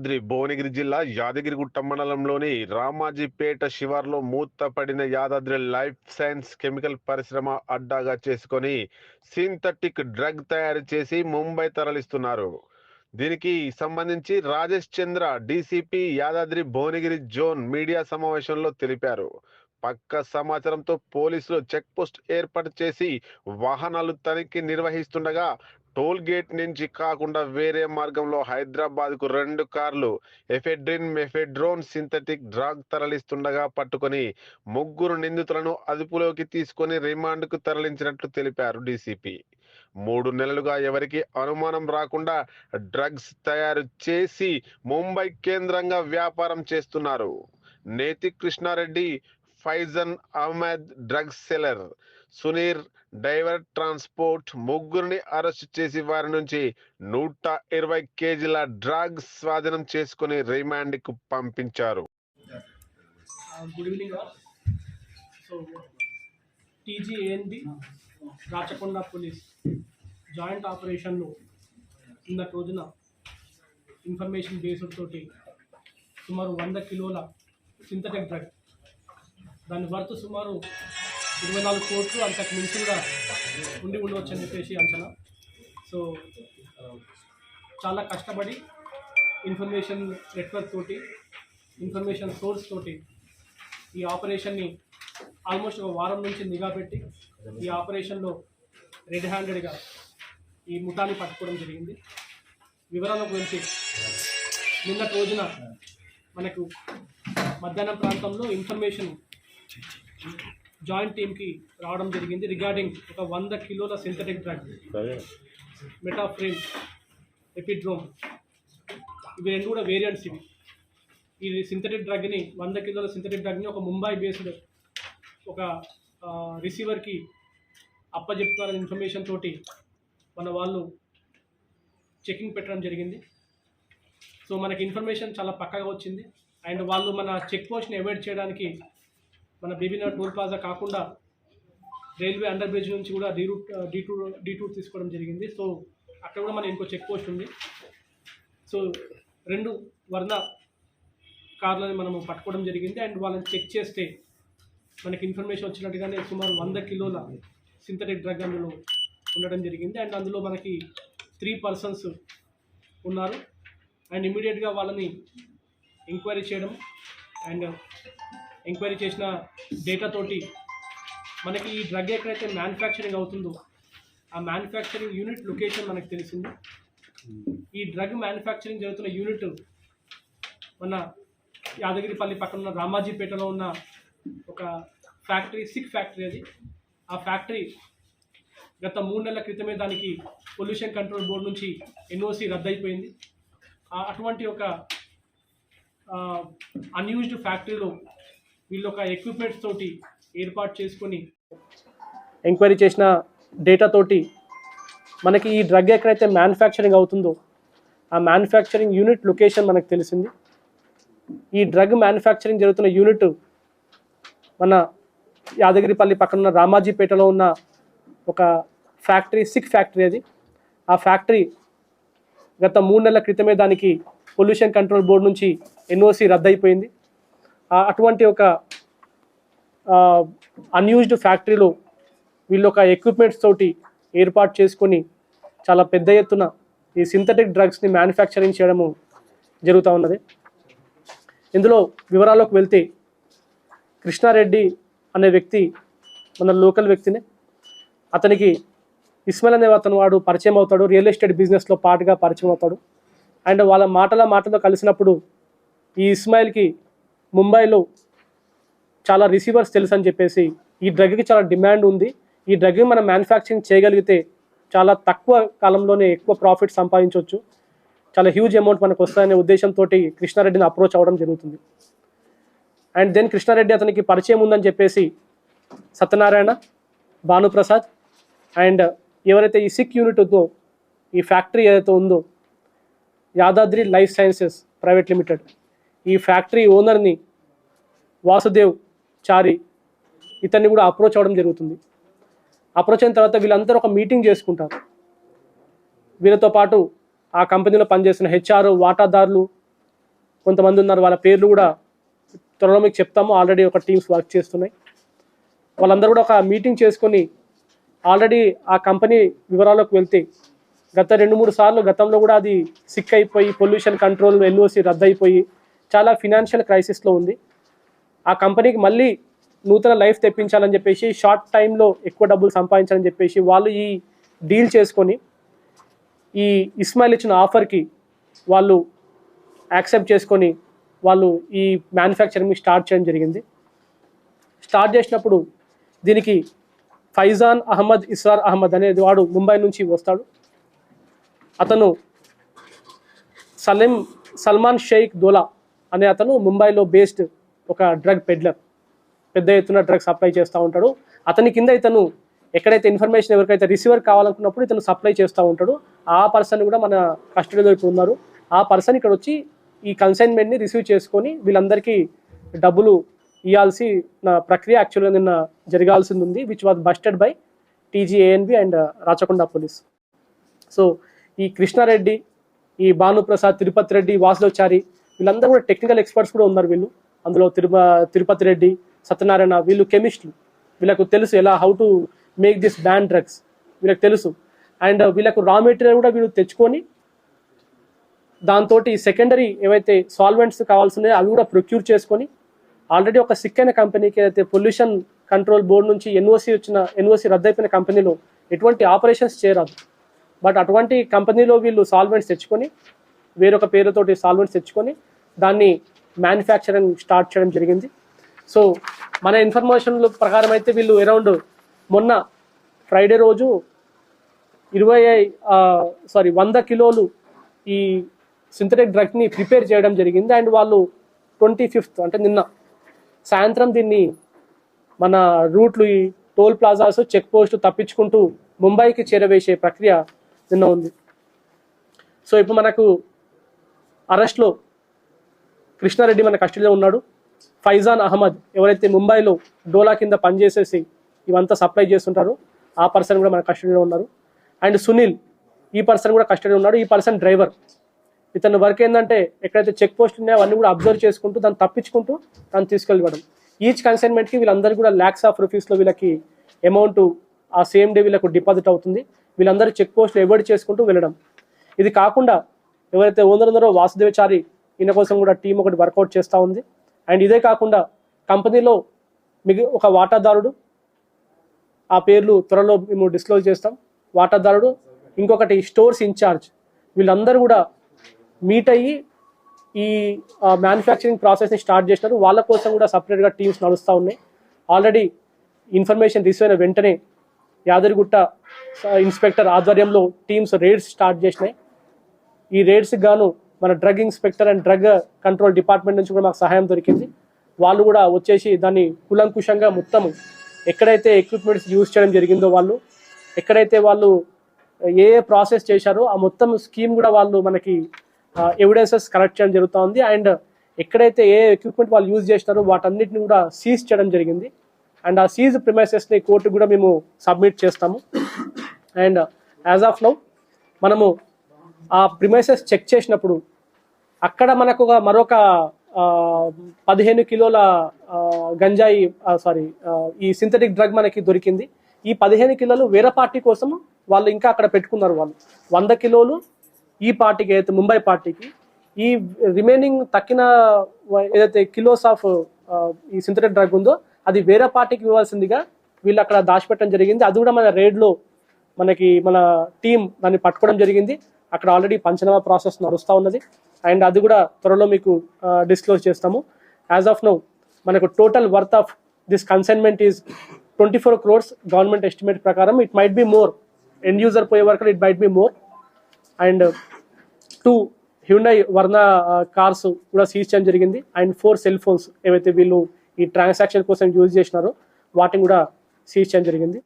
యాదాద్రి భువనగిరి జిల్లా యాదగిరిగుట్ట మండలంలోని రామాజీపేట శివార్లో మూతపడిన యాదాద్రి లైఫ్ సైన్స్ కెమికల్ పరిశ్రమ అడ్డాగా చేసుకొని సింథటిక్ డ్రగ్ తయారు చేసి ముంబై తరలిస్తున్నారు. దీనికి సంబంధించి Rajesh Chandra DCP Yadadri Bhuvanagiri zone media సమావేశంలో తెలిపారు. పక్క సమాచారంతో పోలీసులు చెక్ పోస్ట్ ఏర్పాటు చేసి వాహనాలు తనిఖీ నిర్వహిస్తుండగా టోల్ గేట్ నుంచి కాకుండా వేరే మార్గంలో హైదరాబాద్కు రెండు కార్లు ఎఫెడ్రిన్ మెఫెడ్రోన్ సింథటిక్ డ్రగ్ తరలిస్తుండగా పట్టుకొని ముగ్గురు నిందితులను అదుపులోకి తీసుకొని రిమాండ్కు తరలించినట్లు తెలిపారు డీసీపీ. మూడు నెలలుగా ఎవరికి అనుమానం రాకుండా డ్రగ్స్ తయారు చేసి ముంబై కేంద్రంగా వ్యాపారం చేస్తున్నారు. నేతి Krishna Reddy Faizan Ahmed drugs seller Suneer driver transport ముగ్గురిని అరెస్ట్ చేసి వారి నుంచి నూట ఇరవై కేజీల డ్రగ్స్ స్వాధీనం చేసుకుని రిమాండ్కు పంపించారు good evening so TGANB Rachakonda police joint ఆపరేషన్ను నిన్నటి రోజున ఇన్ఫర్మేషన్ బేస్డ్ తోటి సుమారు వంద కిలోల సింథటిక్ డ్రగ్ దాని వర్త్ సుమారు ఇరవై నాలుగు కోట్లు అంతకు మించి కూడా ఉండి ఉండవచ్చు అని చెప్పేసి అంచనా. సో చాలా కష్టపడి ఇన్ఫర్మేషన్ నెట్వర్క్ తోటి ఇన్ఫర్మేషన్ సోర్స్ తోటి ఈ ఆపరేషన్ని ఆల్మోస్ట్ ఒక వారం నుంచి నిఘా పెట్టి ఈ ఆపరేషన్లో రెడ్ హ్యాండెడ్గా ఈ ముఠాన్ని పట్టుకోవడం జరిగింది. వివరాల గురించి నిన్నటి రోజున మనకు మధ్యాహ్నం ప్రాంతంలో ఇన్ఫర్మేషన్ జాయింట్ టీమ్కి రావడం జరిగింది. రిగార్డింగ్ ఒక వంద కిలోల సింథటిక్ డ్రగ్. మెటాఫ్రేమ్ ఎపిడ్రోమ్. ఇవి రెండు కూడా వేరియంట్స్ ఇవి. ఈ సింథటిక్ డ్రగ్ని వంద కిలోల సింథటిక్ డ్రగ్ని ఒక ముంబై బేస్డ్ ఒక రిసీవర్కి అప్పచెప్తున్నారనే ఇన్ఫర్మేషన్ తోటి మన వాళ్ళు చెకింగ్ పెట్టడం జరిగింది. సో మనకి ఇన్ఫర్మేషన్ చాలా పక్కగా వచ్చింది. అండ్ వాళ్ళు మన చెక్ పోస్ట్ని అవాయిడ్ చేయడానికి మన బీబీనగర్ టోల్ ప్లాజా కాకుండా రైల్వే అండర్ బ్రిడ్జ్ నుంచి కూడా deroute detour detour తీసుకోవడం జరిగింది. సో అక్కడ కూడా మన ఇంకో చెక్ పోస్ట్ ఉంది. సో రెండు వర్ణ కార్లని మనము పట్టుకోవడం జరిగింది. అండ్ వాళ్ళని చెక్ చేస్తే మనకి ఇన్ఫర్మేషన్ వచ్చినట్టుగానే సుమారు వంద కిలోల సింథటిక్ డ్రగ్ అందులో ఉండడం జరిగింది. అండ్ అందులో మనకి త్రీ పర్సన్స్ ఉన్నారు. అండ్ ఇమీడియట్గా వాళ్ళని ఎంక్వైరీ చేయడం అండ్ ఎంక్వైరీ చేసిన డేటా తోటి మనకి ఈ డ్రగ్ ఎక్కడైతే మ్యానుఫ్యాక్చరింగ్ అవుతుందో ఆ మ్యానుఫ్యాక్చరింగ్ యూనిట్ లొకేషన్ మనకు తెలిసింది. ఈ డ్రగ్ మ్యానుఫ్యాక్చరింగ్ జరుగుతున్న యూనిట్ మన యాదగిరిపల్లి పక్కన ఉన్న రామాజీపేటలో ఉన్న ఒక ఫ్యాక్టరీ సిక్ ఫ్యాక్టరీ అది. ఆ ఫ్యాక్టరీ గత మూడు నెలల క్రితమే దానికి పొల్యూషన్ కంట్రోల్ బోర్డు నుంచి ఎన్ఓసి రద్దయిపోయింది. అటువంటి ఒక అన్యూజ్డ్ ఫ్యాక్టరీలో వీళ్ళు ఒక ఎక్విప్మెంట్స్ తోటి ఏర్పాటు చేసుకొని ఎంక్వైరీ చేసిన డేటా తోటి మనకి ఈ డ్రగ్ ఎక్కడైతే మ్యానుఫ్యాక్చరింగ్ అవుతుందో ఆ మ్యానుఫ్యాక్చరింగ్ యూనిట్ లొకేషన్ మనకు తెలిసింది. ఈ డ్రగ్ మ్యానుఫ్యాక్చరింగ్ జరుగుతున్న యూనిట్ మన యాదగిరిపల్లి పక్కన ఉన్న రామాజీపేటలో ఉన్న ఒక ఫ్యాక్టరీ సిక్ ఫ్యాక్టరీ అది. ఆ ఫ్యాక్టరీ గత మూడు నెలల క్రితమే దానికి పొల్యూషన్ కంట్రోల్ బోర్డు నుంచి ఎన్ఓసి రద్దయిపోయింది. అటువంటి ఒక అన్యూజ్డ్ ఫ్యాక్టరీలో వీళ్ళు ఒక ఎక్విప్మెంట్స్ తోటి ఏర్పాటు చేసుకొని చాలా పెద్ద ఎత్తున ఈ సింథటిక్ డ్రగ్స్ని మ్యానుఫ్యాక్చరింగ్ చేయడము జరుగుతూ ఉన్నది. ఇందులో వివరాల్లోకి వెళ్తే కృష్ణారెడ్డి అనే వ్యక్తి మన లోకల్ వ్యక్తినే. అతనికి ఇస్మాయిల్ అనే అతను వాడు పరిచయం అవుతాడు రియల్ ఎస్టేట్ బిజినెస్లో పాటుగా పరిచయం అవుతాడు. అండ్ వాళ్ళ మాటల మాటలో కలిసినప్పుడు ఈ ఇస్మాయిల్కి ముంబైలో చాలా రిసీవర్స్ తెలుసు అని చెప్పేసి ఈ డ్రగ్కి చాలా డిమాండ్ ఉంది. ఈ డ్రగ్ని మనం మ్యానుఫ్యాక్చరింగ్ చేయగలిగితే చాలా తక్కువ కాలంలోనే ఎక్కువ ప్రాఫిట్ సంపాదించవచ్చు. చాలా హ్యూజ్ అమౌంట్ మనకు వస్తాయనే ఉద్దేశంతో కృష్ణారెడ్డిని అప్రోచ్ అవ్వడం జరుగుతుంది. అండ్ దెన్ కృష్ణారెడ్డి అతనికి పరిచయం ఉందని చెప్పేసి సత్యనారాయణ భానుప్రసాద్ అండ్ ఎవరైతే ఈ సిక్ యూనిట్ ఉందో ఈ ఫ్యాక్టరీ ఏదైతే ఉందో Yadadri life sciences private limited ఈ ఫ్యాక్టరీ ఓనర్ని వాసుదేవ్ చారి ఇతన్ని కూడా అప్రోచ్ అవ్వడం జరుగుతుంది. అప్రోచ్ అయిన తర్వాత వీళ్ళందరూ ఒక మీటింగ్ చేసుకుంటారు. వీళ్ళతో పాటు ఆ కంపెనీలో పనిచేసిన హెచ్ఆర్ వాటాదారులు కొంతమంది ఉన్నారు. వాళ్ళ పేర్లు కూడా త్వరలో మీకు చెప్తాము. ఆల్రెడీ ఒక టీమ్స్ వర్క్ చేస్తున్నాయి. వాళ్ళందరూ కూడా ఒక మీటింగ్ చేసుకొని ఆల్రెడీ ఆ కంపెనీ వివరాలకు వెళ్తే గత రెండు మూడు సార్లు గతంలో కూడా అది సిక్ అయిపోయి పొల్యూషన్ కంట్రోల్ ఎన్ఓసి రద్దయిపోయి చాలా ఫినాన్షియల్ క్రైసిస్లో ఉంది. ఆ కంపెనీకి మళ్ళీ నూతన లైఫ్ తెప్పించాలని చెప్పేసి షార్ట్ టైంలో ఎక్కువ డబ్బులు సంపాదించాలని చెప్పేసి వాళ్ళు ఈ డీల్ చేసుకొని ఈ ఇస్మాయిల్ ఇచ్చిన ఆఫర్కి వాళ్ళు యాక్సెప్ట్ చేసుకొని వాళ్ళు ఈ మ్యానుఫ్యాక్చరింగ్ స్టార్ట్ చేయడం జరిగింది. స్టార్ట్ చేసినప్పుడు దీనికి ఫైజాన్ అహ్మద్ ఇస్రార్ అహ్మద్ అనేది వాడు ముంబై నుంచి వస్తాడు. అతను సలీం సల్మాన్ షేక్ దోలా అనే అతను ముంబైలో బేస్డ్ ఒక డ్రగ్ పెడ్లర్ పెద్ద ఎత్తున డ్రగ్ సప్లై చేస్తూ ఉంటాడు. అతని కింద ఇతను ఎక్కడైతే ఇన్ఫర్మేషన్ ఎవరికైతే రిసీవర్ కావాలనుకున్నప్పుడు ఇతను సప్లై చేస్తూ ఉంటాడు. ఆ పర్సన్ కూడా మన కస్టడీలో ఇప్పుడు ఉన్నారు. ఆ పర్సన్ ఇక్కడ వచ్చి ఈ కన్సైన్మెంట్ని రిసీవ్ చేసుకొని వీళ్ళందరికీ డబ్బులు ఇవ్వాల్సి నా ప్రక్రియ యాక్చువల్గా నిన్న జరగాల్సింది ఉంది which was busted by TGANB and Rachakonda police so ఈ కృష్ణారెడ్డి ఈ భానుప్రసాద్ తిరుపతి రెడ్డి వాసులోచారి వీళ్ళందరూ కూడా టెక్నికల్ ఎక్స్పర్ట్స్ కూడా ఉన్నారు వీళ్ళు. అందులో తిరుప తిరుపతి రెడ్డి సత్యనారాయణ వీళ్ళు కెమిస్టులు వీళ్ళకు తెలుసు ఎలా how to make this ban drugs వీళ్ళకి తెలుసు. అండ్ వీళ్ళకు రా మెటీరియల్ కూడా వీళ్ళు తెచ్చుకొని దాంతో సెకండరీ ఏవైతే సాల్వెంట్స్ కావాల్సినాయో అవి కూడా ప్రొక్యూర్ చేసుకొని ఆల్రెడీ ఒక సిక్ అయిన కంపెనీకి ఏదైతే పొల్యూషన్ కంట్రోల్ బోర్డు నుంచి ఎన్ఓసి వచ్చిన ఎన్ఓసి రద్దయిపోయిన కంపెనీలో ఎటువంటి ఆపరేషన్స్ చేయరాదు. బట్ అటువంటి కంపెనీలో వీళ్ళు సాల్వెంట్స్ తెచ్చుకొని వేరొక పేరుతోటి సాల్వెంట్స్ తెచ్చుకొని దాన్ని మ్యానుఫ్యాక్చరింగ్ స్టార్ట్ చేయడం జరిగింది. సో మన ఇన్ఫర్మేషన్ల ప్రకారం అయితే వీళ్ళు అరౌండ్ మొన్న ఫ్రైడే రోజు ఇరవై సారీ వంద కిలోలు ఈ సింథటిక్ డ్రగ్ని ప్రిపేర్ చేయడం జరిగింది. అండ్ వాళ్ళు ట్వంటీ ఫిఫ్త్ అంటే నిన్న సాయంత్రం దీన్ని మన రూట్లు ఈ టోల్ ప్లాజాస్ చెక్ పోస్ట్ తప్పించుకుంటూ ముంబైకి చేరవేసే ప్రక్రియ నిన్న ఉంది. సో ఇప్పుడు మనకు అరెస్ట్లో కృష్ణారెడ్డి మన కస్టడీలో ఉన్నాడు. ఫైజాన్ అహ్మద్ ఎవరైతే ముంబైలో డోలా కింద పనిచేసేసి ఇవంతా సప్లై చేస్తుంటారో ఆ పర్సన్ కూడా మన కస్టడీలో ఉన్నారు. అండ్ సునీల్ ఈ పర్సన్ కూడా కస్టడీలో ఉన్నాడు. ఈ పర్సన్ డ్రైవర్. ఇతని వర్క్ ఏంటంటే ఎక్కడైతే చెక్ పోస్ట్ ఉన్నాయో అవన్నీ కూడా అబ్జర్వ్ చేసుకుంటూ దాన్ని తప్పించుకుంటూ దాన్ని తీసుకెళ్ళివ్వడం. ఈచ్ కన్సైన్మెంట్కి వీళ్ళందరూ కూడా ల్యాక్స్ ఆఫ్ రూపీస్లో వీళ్ళకి అమౌంట్ ఆ సేమ్ డే వీళ్ళకు డిపాజిట్ అవుతుంది. వీళ్ళందరూ చెక్ పోస్ట్లు ఎవర్డ్ చేసుకుంటూ వెళ్ళడం. ఇది కాకుండా ఎవరైతే ఓనర్ ఉన్నారో వాసుదేవచారి ఈయన కోసం కూడా టీం ఒకటి వర్కౌట్ చేస్తూ ఉంది. అండ్ ఇదే కాకుండా కంపెనీలో మిగి ఒక వాటాదారుడు ఆ పేర్లు త్వరలో మేము డిస్క్లోజ్ చేస్తాం. వాటాదారుడు ఇంకొకటి స్టోర్స్ ఇన్ఛార్జ్ వీళ్ళందరూ కూడా మీట్ అయ్యి ఈ మ్యానుఫ్యాక్చరింగ్ ప్రాసెస్ని స్టార్ట్ చేసినారు. వాళ్ళ కోసం కూడా సపరేట్గా టీమ్స్ నడుస్తూ ఉన్నాయి. ఆల్రెడీ ఇన్ఫర్మేషన్ రిసీవ్ అయిన వెంటనే యాదగిరిగుట్ట ఇన్స్పెక్టర్ ఆధ్వర్యంలో టీమ్స్ రేడ్స్ స్టార్ట్ చేసినాయి. ఈ రేడ్స్కి గాను మన drug inspector and drug control department నుంచి కూడా మాకు సహాయం దొరికింది. వాళ్ళు కూడా వచ్చేసి దాన్ని కులంకుశంగా మొత్తం ఎక్కడైతే ఎక్విప్మెంట్స్ యూజ్ చేయడం జరిగిందో వాళ్ళు ఎక్కడైతే వాళ్ళు ఏ ఏ ప్రాసెస్ చేశారో ఆ మొత్తం స్కీమ్ కూడా వాళ్ళు మనకి ఎవిడెన్సెస్ కలెక్ట్ చేయడం జరుగుతూ ఉంది అండ్ ఎక్కడైతే ఏ ఎక్విప్మెంట్ వాళ్ళు యూజ్ చేసినారో వాటన్నిటిని కూడా సీజ్ చేయడం జరిగింది. అండ్ ఆ సీజ్ ప్రిమైసెస్ని కోర్టు కూడా మేము సబ్మిట్ చేస్తాము. అండ్ యాజ్ ఆఫ్ నౌ మనము ఆ ప్రిమైసెస్ చెక్ చేసినప్పుడు అక్కడ మనకు ఒక మరొక పదిహేను కిలోల గంజాయి సారీ ఈ సింథటిక్ డ్రగ్ మనకి దొరికింది. ఈ పదిహేను కిలోలు వేరే పార్టీ కోసం వాళ్ళు ఇంకా అక్కడ పెట్టుకున్నారు వాళ్ళు. వంద కిలోలు ఈ పార్టీకి ఏదైతే ముంబై పార్టీకి ఈ రిమైనింగ్ తక్కిన ఏదైతే కిలోస్ ఆఫ్ ఈ సింథటిక్ డ్రగ్ ఉందో అది వేరే పార్టీకి ఇవ్వాల్సిందిగా వీళ్ళు అక్కడ దాచిపెట్టడం జరిగింది. అది కూడా మన రేడ్లో మనకి మన టీం దాన్ని పట్టుకోవడం జరిగింది. అక్కడ ఆల్రెడీ పంచనామా ప్రాసెస్ నడుస్తూ ఉన్నది. అండ్ అది కూడా త్వరలో మీకు డిస్క్లోజ్ చేస్తాము. యాజ్ ఆఫ్ నౌ మనకు total worth of this consignment is twenty four crores government estimate ప్రకారం. It might be more. End user పోయే వరకు it might be more. And two Hyundai Verna cars కూడా సీజ్ చేయడం జరిగింది. And four cell phones ఏవైతే వీళ్ళు ఈ transaction కోసం యూజ్ చేసినారో వాటిని కూడా సీజ్ చేయడం జరిగింది.